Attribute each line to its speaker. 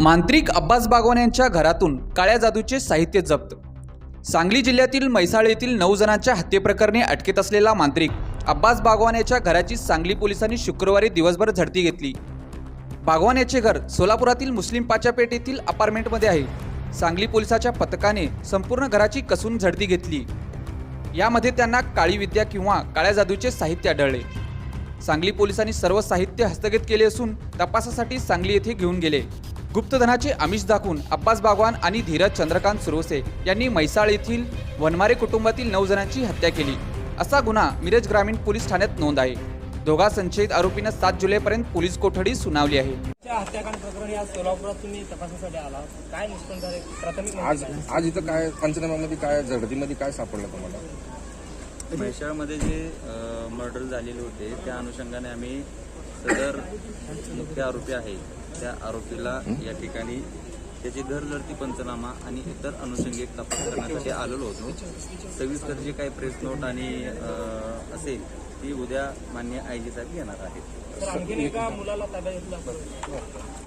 Speaker 1: मांत्रिक अब्बास बागवान यांच्या घरातून काळ्या जादूचे साहित्य जप्त. सांगली जिल्ह्यातील म्हैसाळ येथील नऊ जणांच्या हत्येप्रकरणी अटकेत असलेला मांत्रिक अब्बास बागवान याच्या घराची सांगली पोलिसांनी शुक्रवारी दिवसभर झडती घेतली. बागवान याचे घर सोलापुरातील मुस्लिम पाचापेठ येथील अपार्टमेंटमध्ये आहे. सांगली पोलिसाच्या पथकाने संपूर्ण घराची कसून झडती घेतली. यामध्ये त्यांना काळी विद्या किंवा काळ्या जादूचे साहित्य आढळले. सांगली पोलिसांनी सर्व साहित्य हस्तगत केले असून तपासासाठी सांगली येथे घेऊन गेले. गुप्तधनाचे आमिष दाखवून अब्बास बागवान आणि धीरज चंद्रकांत सुरवसे यांनी म्हैसाळ येथील वनमारे कुटुंबातील नऊ जणांची हत्या केली. असा गुन्हा मिरज ग्रामीण पोलीस ठाण्यात नोंद आहे. दोघा संशयित आरोपींना सात जुलैपर्यंत पोलीस कोठडी सुनावली आहे.
Speaker 2: त्या हत्याकांड प्रकरणी आज सोलापुरात तुम्ही तपासासाठी आला काय निष्पन्न झाले प्राथमिक
Speaker 3: आज
Speaker 2: माहिती
Speaker 3: आज इथं काय पंचनाम्यामध्ये काय झडतीमध्ये काय सापडलं तुम्हाला?
Speaker 4: म्हैसाळमध्ये जे मर्डर झालेले होते त्या अनुषंगाने आम्ही सदर मुख्य आरोपी आहे. त्या आरोपीला या ठिकाणी त्याची घरजडती पंचनामा आणि इतर अनुषंगिक तपास करण्यासाठी आलेलो होतो. सविस्तर जे काही प्रेस नोट आणि असेल ती उद्या मान्य आय जी साहेब घेणार आहेत.